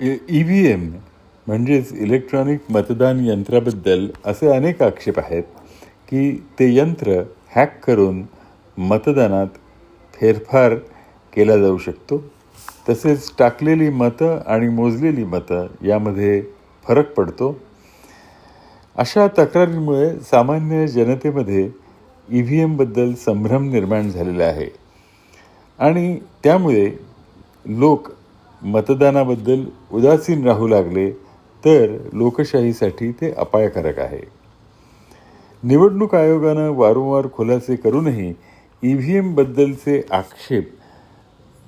E V M म्हणजेच electronic मतदान यंत्राबद्दल असे अनेक आक्षेप आहेत की ते यंत्र हॅक करून मतदानात फेरफार केला जाऊ शकतो. तसेच टाकलेली मतं आणि मोजलेली मतं यामध्ये फरक पडतो. अशा तक्रारींमुळे सामान्य जनतेमध्ये ई व्ही एमबद्दल संभ्रम निर्माण झालेला आहे. आणि त्यामुळे लोक मतदानाबद्दल उदासीन राहू लागले तर लोकशाहीसाठी ते अपायकारक आहे. निवडणूक आयोगानं वारंवार खुलासे करूनही ई व्ही एमबद्दलचे आक्षेप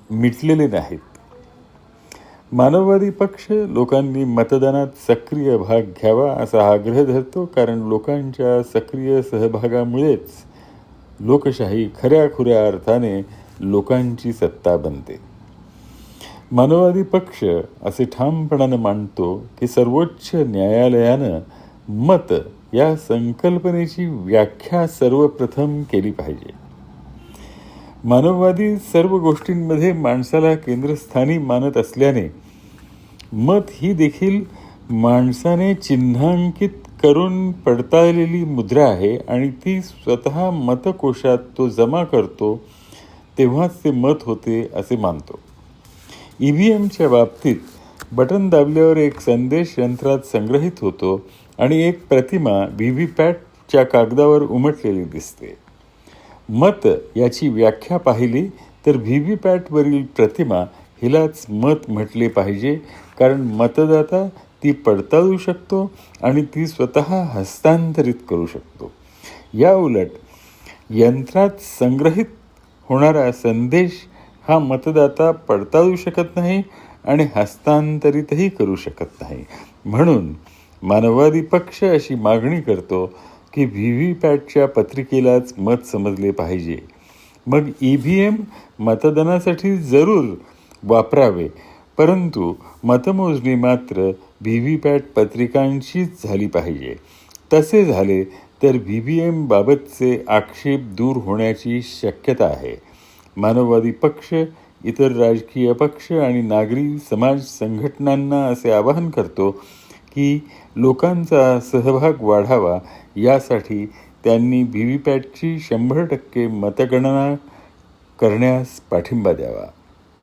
मिटलेले नाहीत. मानववादी पक्ष लोकांनी मतदानात सक्रिय भाग घ्यावा असा आग्रह धरतो कारण लोकांच्या सक्रिय सहभागामुळेच लोकशाही खऱ्या खुऱ्या अर्थाने लोकांची सत्ता बनते. मानववादी पक्ष असे ठामपणानं मांडतो की सर्वोच्च न्यायालयानं मत या संकल्पनेची व्याख्या सर्वप्रथम केली पाहिजे. मानववादी सर्व गोष्टींमध्ये माणसाला केंद्रस्थानी मानत असल्याने मत ही देखील माणसाने चिन्हांकित करून पडताळलेली मुद्रा आहे आणि ती स्वतः मतकोशात तो जमा करतो तेव्हाच ते मत होते असे मानतो. ई व्ही एमच्या बाबतीत बटन दाबल्यावर एक संदेश यंत्रात संग्रहित होतो आणि एक प्रतिमा व्ही व्ही पॅटच्या कागदावर उमटलेली दिसते. मत याची व्याख्या पाहिली तर व्ही व्ही पॅटवरील प्रतिमा हिलाच मत म्हटले पाहिजे कारण मतदाता ती पडताळू शकतो आणि ती स्वतः हस्तांतरित करू शकतो. या उलट यंत्रात संग्रहित होणारा संदेश हा मतदाता पडताळू शकत नाही आणि हस्तांतरितही करू शकत नाही. म्हणून मानववादी पक्ष अशी मागणी करतो की व्ही व्ही पॅटच्या पत्रिकेलाच मत समजले पाहिजे. मग ई व्ही एम मतदानासाठी जरूर वापरावे परंतु मतमोजणी मात्र व्ही व्ही पॅट पत्रिकांशीच झाली पाहिजे. तसे झाले तर व्ही व्ही एमबाबतचे आक्षेप दूर होण्याची शक्यता आहे. मानववादी पक्ष इतर राजकीय पक्ष आणि नागरी समाज संघटनांना असे आवाहन करतो की लोकांचा सहभाग वाढावा. यासाठी त्यांनी व्ही व्ही पॅटची शंभर टक्के मतगणना करण्यास पाठिंबा द्यावा.